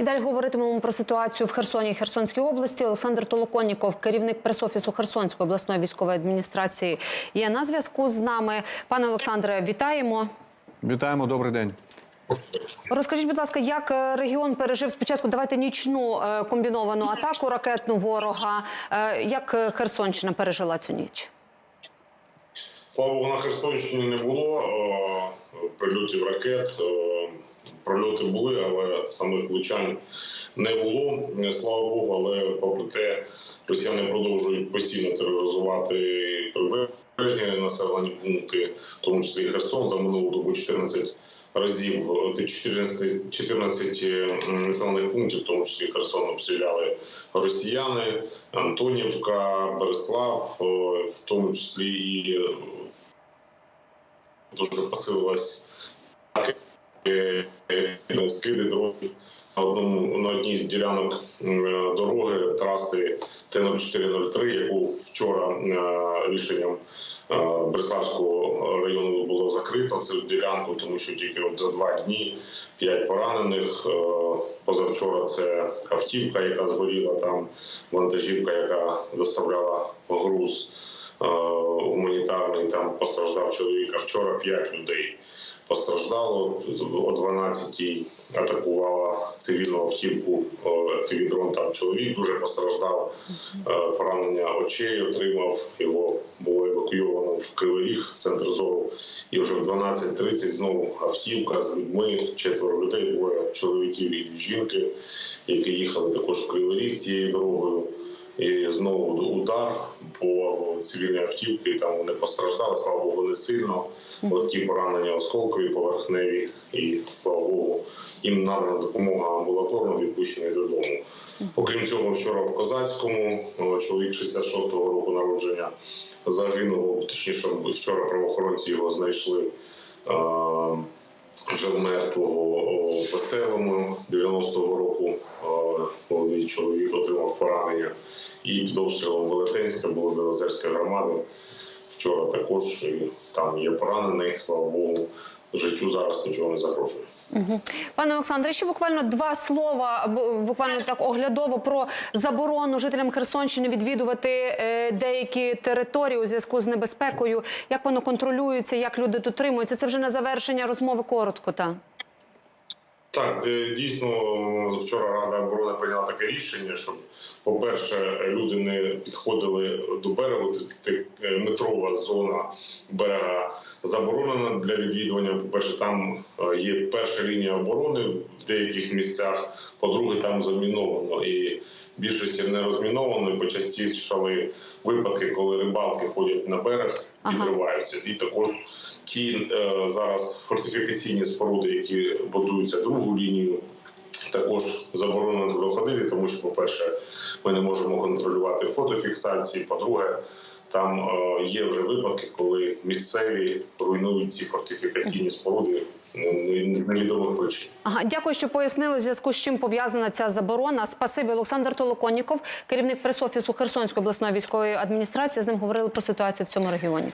І далі говоритимемо про ситуацію в Херсоні і Херсонській області. Олександр Толоконніков, керівник пресофісу Херсонської обласної військової адміністрації, є на зв'язку з нами. Пане Олександре, вітаємо. Вітаємо, добрий день. Розкажіть, будь ласка, як е, регіон пережив спочатку? Давайте нічну е, комбіновану атаку ракетну ворога. Е, Як Херсонщина пережила цю ніч? Слава Богу, на Херсонщині не було прильотів ракет. Прольоти були, але самих влучань не було. Слава Богу, але попри те, росіяни продовжують постійно тероризувати прибережні населені пункти, в тому числі Херсон за минулу добу 14 разів. е, 14, 14 е, населених пунктів, в тому числі Херсон, обстріляли росіяни, Антонівка, Береслав, е, в тому числі і дуже посилилась скиди дороги на одному на одній з ділянок дороги траси Т-0403, яку вчора е, рішенням е, Береславського району було закрито цю ділянку, тому що тільки от за два дні п'ять поранених. Е, Позавчора це автівка, яка згоріла там, вантажівка, яка доставляла груз е. Там постраждав чоловік. А вчора п'ять людей постраждало. О 12-й атакувала цивільну автівку е, дрон. Там чоловік дуже постраждав. Е, Поранення очей отримав. Його було евакуйовано в Кривий Ріг, в центр зору. І вже в 12.30 знову автівка з людьми, четверо людей, двоє чоловіків і дві жінки, які їхали також в Кривий Ріг цією дорогою. І знову удар по цивільній автівці. Там вони постраждали, слава Богу, не сильно. Легкі поранення осколкові, поверхневі, і слава Богу, їм надана допомога амбулаторно відпущені додому. Окрім цього, вчора в Козацькому чоловік 66-го року народження загинув. Точніше, вчора правоохоронці його знайшли. вже мертвого о, веселому 90-го року о, чоловік отримав поранення і під обстрілом Велетенська було Білозерська громади. Вчора також там є поранений, слава Богу, життю зараз нічого не загрожує. Пане Олександре, ще буквально два слова, бу- буквально так оглядово про заборону жителям Херсонщини відвідувати е, деякі території у зв'язку з небезпекою. Як воно контролюється, як люди дотримуються? Це вже на завершення розмови коротко. Та Так, е, дійсно, вчора Рада оборони прийняла таке рішення, щоб, по-перше, люди не підходили до берегу. Е, метрова зона берега заборонена для відвідування. По-перше, там е, є перша лінія оборони в деяких місцях. По-друге, там заміновано і більшості не розміновано. і Почастішали випадки, коли рибалки ходять на берег і Ага. І також ті е, зараз фортифікаційні споруди, які будуються другу лінію, також заборонено туди ходити, тому що, по-перше, ми не можемо контролювати фотофіксації. По-друге, там е, є вже випадки, коли місцеві руйнують ці фортифікаційні споруди невідомих причин. ага, дякую, що пояснили в зв'язку з чим пов'язана ця заборона. Спасибі, Олександр Толоконніков, керівник пресофісу Херсонської обласної військової адміністрації. З ним говорили про ситуацію в цьому регіоні.